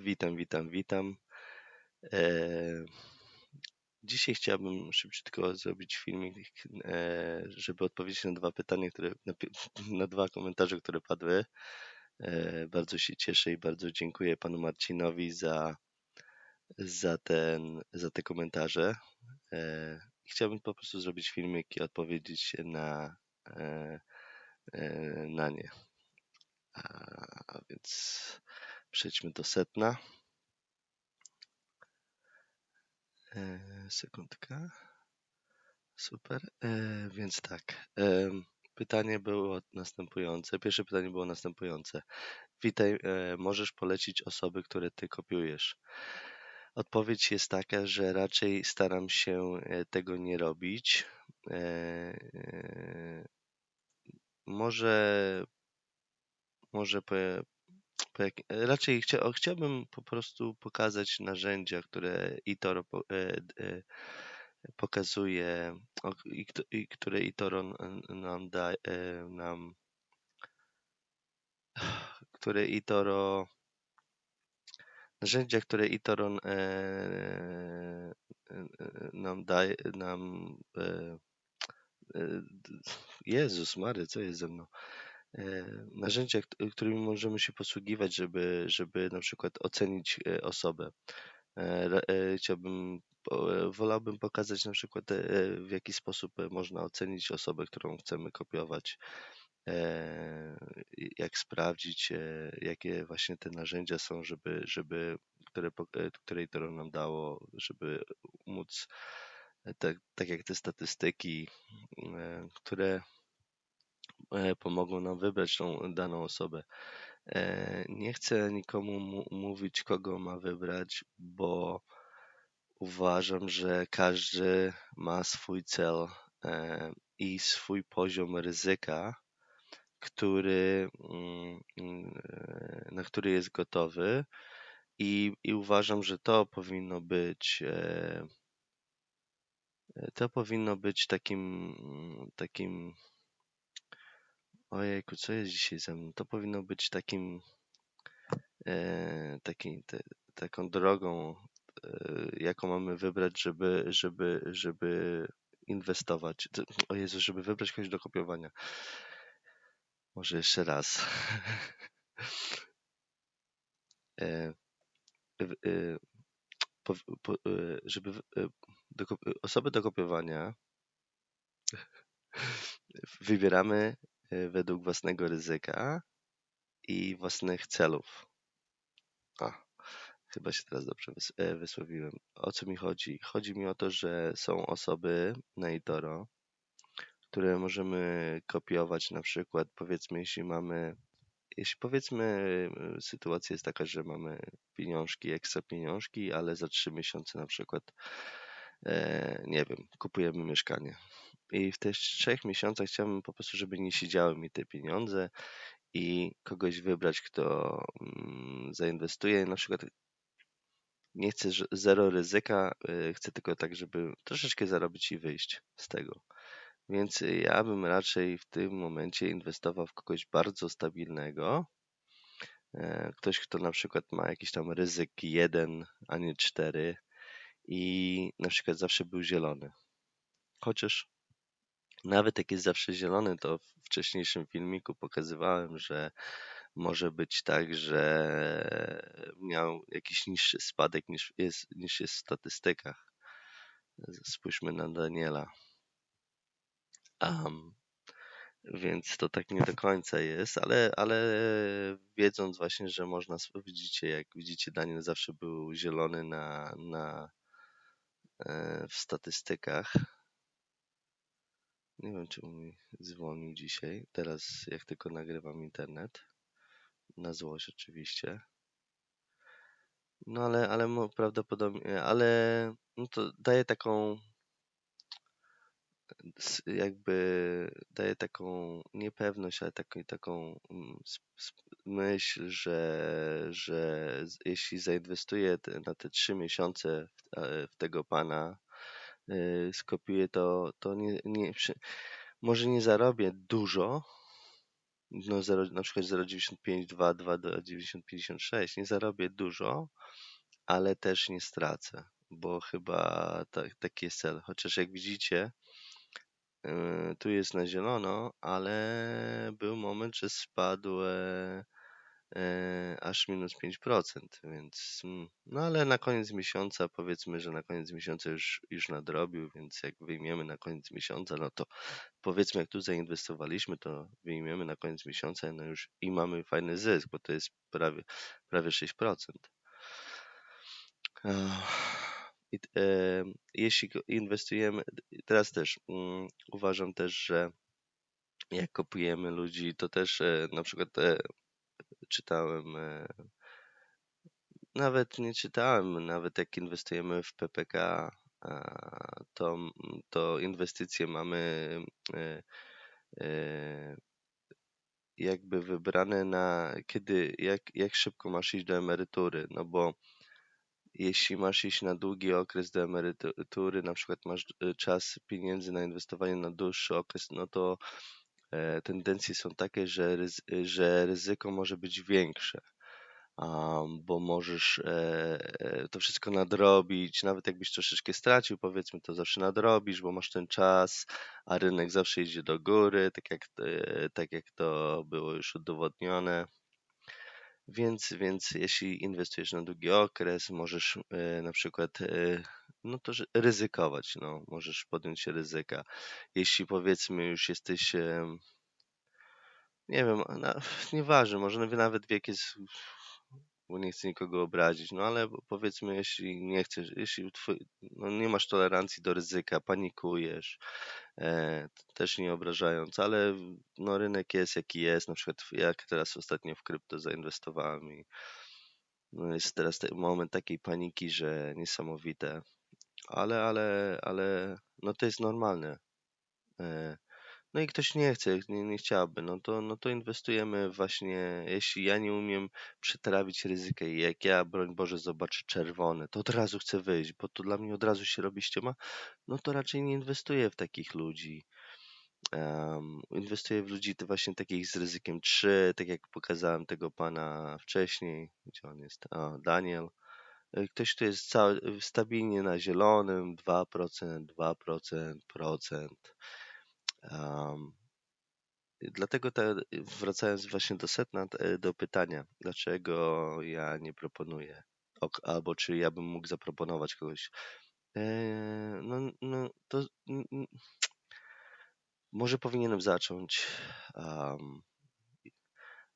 Witam, witam, witam. Eee, dzisiaj chciałbym szybciutko zrobić filmik, e, żeby odpowiedzieć na dwa pytania, które, na, na dwa komentarze, które padły. E, bardzo się cieszę i bardzo dziękuję panu Marcinowi za, za, ten, za te komentarze. E, chciałbym po prostu zrobić filmik i odpowiedzieć na, na nie. A, a więc Przejdźmy do setna. E, sekundka. Super. E, więc tak. E, pytanie było następujące. Pierwsze pytanie było następujące. Witaj, możesz polecić osoby, które ty kopiujesz? Odpowiedź jest taka, że raczej staram się tego nie robić. Może może raczej chcia, chciałbym po prostu pokazać narzędzia, które eToro e, e, pokazuje i, i które eToro nam da, e, nam które eToro narzędzia, które eToro nam daje, nam Jezus Mary, co jest ze mną? E, narzędzia, którymi możemy się posługiwać, żeby, żeby na przykład ocenić e, osobę. E, chciałbym, wolałbym pokazać na przykład w jaki sposób można ocenić osobę, którą chcemy kopiować, jak sprawdzić, jakie właśnie te narzędzia są, żeby, żeby które, której to nam dało, żeby móc tak, tak jak te statystyki, które pomogą nam wybrać tą daną osobę. E, nie chcę nikomu mówić, kogo ma wybrać, bo uważam, że każdy ma swój cel e, i swój poziom ryzyka, który, mm, na który jest gotowy. I, I uważam, że to powinno być to powinno być takim, takim Ojejku, co jest dzisiaj ze mną? To powinno być takim, e, taki, te, taką drogą, e, jaką mamy wybrać, żeby, żeby, żeby inwestować. O Jezu, żeby wybrać kogoś do kopiowania. Może jeszcze raz. e, e, po, po, e, żeby e, do, osoby do kopiowania wybieramy według własnego ryzyka i własnych celów. A, chyba się teraz dobrze e, wysłowiłem. O co mi chodzi? Chodzi mi o to, że są osoby na eToro, które możemy kopiować na przykład, powiedzmy, jeśli mamy, jeśli powiedzmy y, sytuacja jest taka, że mamy pieniążki, ekstra pieniążki, ale za trzy miesiące na przykład, e, nie wiem, kupujemy mieszkanie i w tych trzech miesiącach chciałbym po prostu, żeby nie siedziały mi te pieniądze i kogoś wybrać, kto mm, zainwestuje. Na przykład nie chcę zero ryzyka, y, chcę tylko tak, żeby troszeczkę zarobić i wyjść z tego. Więc ja bym raczej w tym momencie inwestował w kogoś bardzo stabilnego. E, ktoś, kto na przykład ma jakiś tam ryzyk jeden, a nie cztery i na przykład zawsze był zielony. Chociaż nawet jak jest zawsze zielony, to w wcześniejszym filmiku pokazywałem, że może być tak, że miał jakiś niższy spadek niż jest, niż jest w statystykach. Spójrzmy na Daniela. Um, więc to tak nie do końca jest, ale, ale wiedząc właśnie, że można, widzicie, jak widzicie, Daniel zawsze był zielony na, na, e, w statystykach nie wiem, czemu mi zwolnił dzisiaj. Teraz, jak tylko nagrywam internet. Na złość oczywiście. No ale, ale prawdopodobnie, ale no to daje taką jakby daje taką niepewność, ale taką, taką mm, myśl, że, że jeśli zainwestuję na te trzy miesiące w, w tego pana, skopiuję, to, to nie, nie, może nie zarobię dużo, no 0, na przykład 0,95, 2, 2 do 90,56. Nie zarobię dużo, ale też nie stracę, bo chyba tak, taki jest cel. Chociaż jak widzicie, yy, tu jest na zielono, ale był moment, że spadł e, aż minus 5%, więc mm, no ale na koniec miesiąca powiedzmy, że na koniec miesiąca już, już nadrobił, więc jak wyjmiemy na koniec miesiąca, no to powiedzmy jak tu zainwestowaliśmy, to wyjmiemy na koniec miesiąca no już i mamy fajny zysk, bo to jest prawie, prawie 6%. I, e, jeśli inwestujemy, teraz też um, uważam też, że jak kupujemy ludzi, to też e, na przykład e, czytałem, e, nawet nie czytałem, nawet jak inwestujemy w PPK, to, to inwestycje mamy e, e, jakby wybrane na kiedy, jak, jak szybko masz iść do emerytury, no bo jeśli masz iść na długi okres do emerytury, na przykład masz czas pieniędzy na inwestowanie na dłuższy okres, no to tendencje są takie, że, że ryzyko może być większe, bo możesz e, e, to wszystko nadrobić, nawet jakbyś troszeczkę stracił, powiedzmy, to zawsze nadrobisz, bo masz ten czas, a rynek zawsze idzie do góry, tak jak, tak jak to było już udowodnione. Więc, więc jeśli inwestujesz na długi okres, możesz na przykład no to ryzykować, no, możesz podjąć ryzyka. Jeśli powiedzmy już jesteś, nie wiem, na, nieważne, może nawet wiek jest, bo nie chcę nikogo obrazić, no ale powiedzmy, jeśli nie chcesz, jeśli twój, no nie masz tolerancji do ryzyka, panikujesz, e, też nie obrażając, ale no rynek jest jaki jest, na przykład jak teraz ostatnio w krypto zainwestowałem i no jest teraz moment takiej paniki, że niesamowite ale, ale, ale no to jest normalne. No i ktoś nie chce, nie, nie chciałby, no to, no to inwestujemy właśnie, jeśli ja nie umiem przetrawić ryzyka i jak ja, broń Boże, zobaczę czerwone, to od razu chcę wyjść, bo to dla mnie od razu się robi ściema, no to raczej nie inwestuję w takich ludzi. Um, inwestuję w ludzi właśnie takich z ryzykiem 3, tak jak pokazałem tego pana wcześniej, gdzie on jest, o, Daniel. E, ktoś, kto jest cały, stabilnie na zielonym, 2%, 2%, procent. Um, dlatego te, wracając właśnie do setna, do pytania, dlaczego ja nie proponuję, albo czy ja bym mógł zaproponować kogoś. E, no, no to może powinienem zacząć. Um,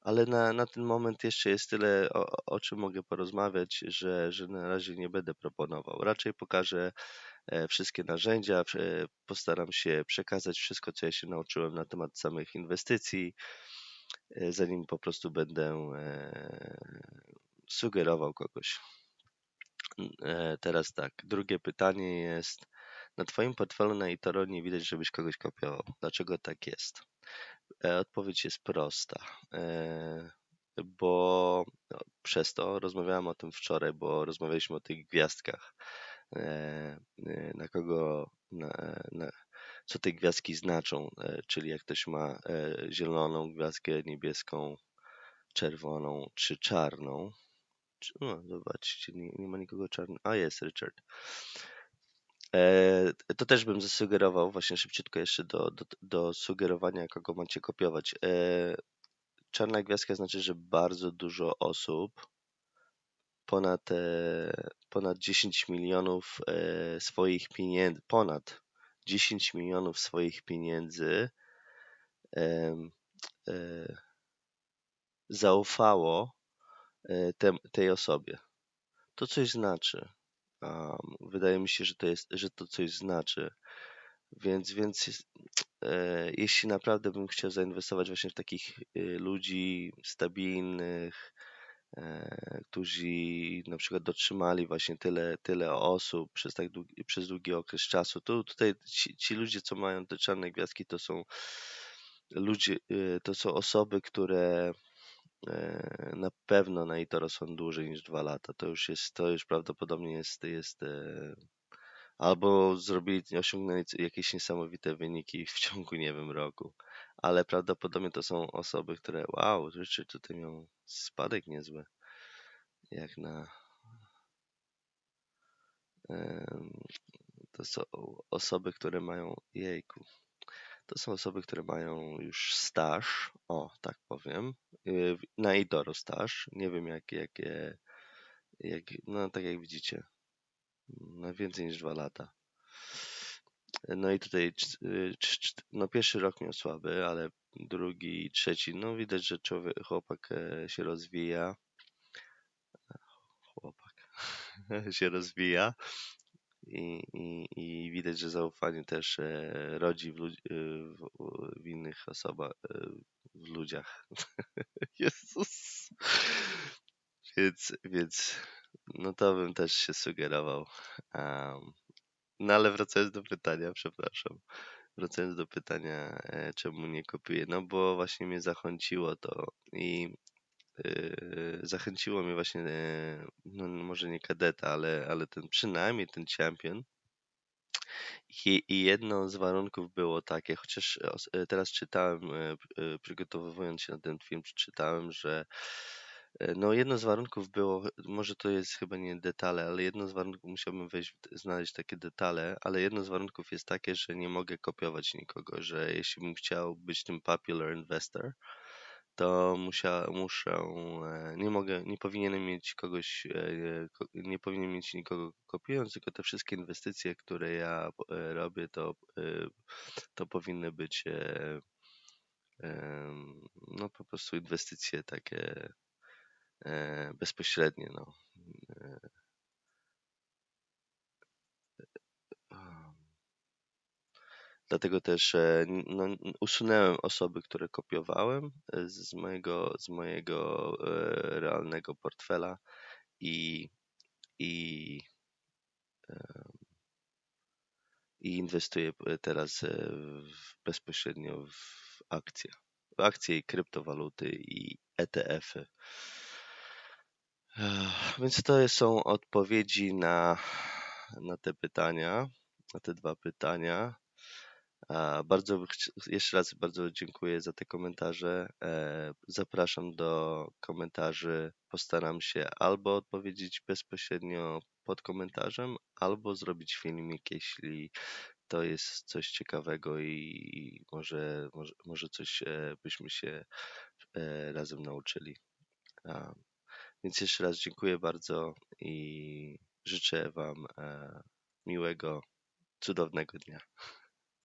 ale na, na ten moment jeszcze jest tyle, o, o czym mogę porozmawiać, że, że na razie nie będę proponował. Raczej pokażę wszystkie narzędzia, e, postaram się przekazać wszystko, co ja się nauczyłem na temat samych inwestycji, e, zanim po prostu będę sugerował kogoś. Teraz tak, drugie pytanie jest, na Twoim portfelu na eToro nie widać, żebyś kogoś kopiował. Dlaczego tak jest? E, odpowiedź jest prosta, e, bo no, przez to rozmawiałem o tym wczoraj, bo rozmawialiśmy o tych gwiazdkach, e, na kogo, na, na, co te gwiazdki znaczą, czyli jak ktoś ma zieloną gwiazdkę, niebieską, czerwoną czy czarną. No, zobaczcie, nie, nie ma nikogo czarnego. A jest Richard. E, to też bym zasugerował właśnie szybciutko jeszcze do, do, do sugerowania, kogo macie kopiować. E, czarna gwiazdka znaczy, że bardzo dużo osób, ponad, e, ponad 10 milionów swoich pieniędzy, ponad 10 milionów swoich pieniędzy zaufało tej osobie. To coś znaczy. Wydaje mi się, że to, jest, że to coś znaczy. Więc, więc e, jeśli naprawdę bym chciał zainwestować właśnie w takich e, ludzi stabilnych, e, którzy na przykład dotrzymali właśnie tyle, tyle osób przez tak długi, przez długi okres czasu, to tutaj ci, ci ludzie, co mają te czarne gwiazdki, to są ludzie, e, to są osoby, które E, na pewno na Itoro są dłużej niż dwa lata. To już jest, to już prawdopodobnie jest, jest e, albo zrobili, osiągnęli jakieś niesamowite wyniki w ciągu, nie wiem, roku, ale prawdopodobnie to są osoby, które wow, Richard tutaj miał spadek niezły, jak na to są osoby, które mają jejku. To są osoby, które mają już staż, o tak powiem, y, na Idoro staż. Nie wiem jak, jakie, jak, no tak jak widzicie, na więcej niż dwa lata. No i tutaj no pierwszy rok miał słaby, ale drugi, trzeci, no widać, że człowiek, chłopak e, się rozwija. Chłopak się rozwija i, i, i widać, że zaufanie też e, rodzi w, ludzi, e, w, w innych osobach, w ludziach. Jezus. Więc, więc no to bym też się sugerował. Um, no ale wracając do pytania, przepraszam. Wracając do pytania, e, czemu nie kopiuję, no bo właśnie mnie zachęciło to i yy, zachęciło mnie właśnie, yy, no może nie kadeta, ale, ale ten przynajmniej ten champion. I, I jedno z warunków było takie, chociaż teraz czytałem, przygotowując się na ten film, przeczytałem, że E, no, jedno z warunków było, może to jest chyba nie detale, ale jedno z warunków, musiałbym wejść, znaleźć takie detale, ale jedno z warunków jest takie, że nie mogę kopiować nikogo, że jeśli bym chciał być tym popular investor, to musia, muszę, e, nie mogę, nie powinienem mieć kogoś, e, nie powinien mieć nikogo kopiując, tylko te wszystkie inwestycje, które ja robię, to, to powinny być no po prostu inwestycje takie E, bezpośrednie. No. E, dlatego też e, no, usunąłem osoby, które kopiowałem z mojego, z mojego realnego portfela i, i, i inwestuję teraz w, bezpośrednio w akcje. W akcje i kryptowaluty i ETF-y. Więc to są odpowiedzi na, na te pytania, na te dwa pytania. Bardzo jeszcze raz bardzo dziękuję za te komentarze. E, zapraszam do komentarzy. Postaram się albo odpowiedzieć bezpośrednio pod komentarzem, albo zrobić filmik, jeśli to jest coś ciekawego i może, może, może coś e, byśmy się e, razem nauczyli. Więc jeszcze raz dziękuję bardzo i życzę Wam e, miłego, cudownego dnia.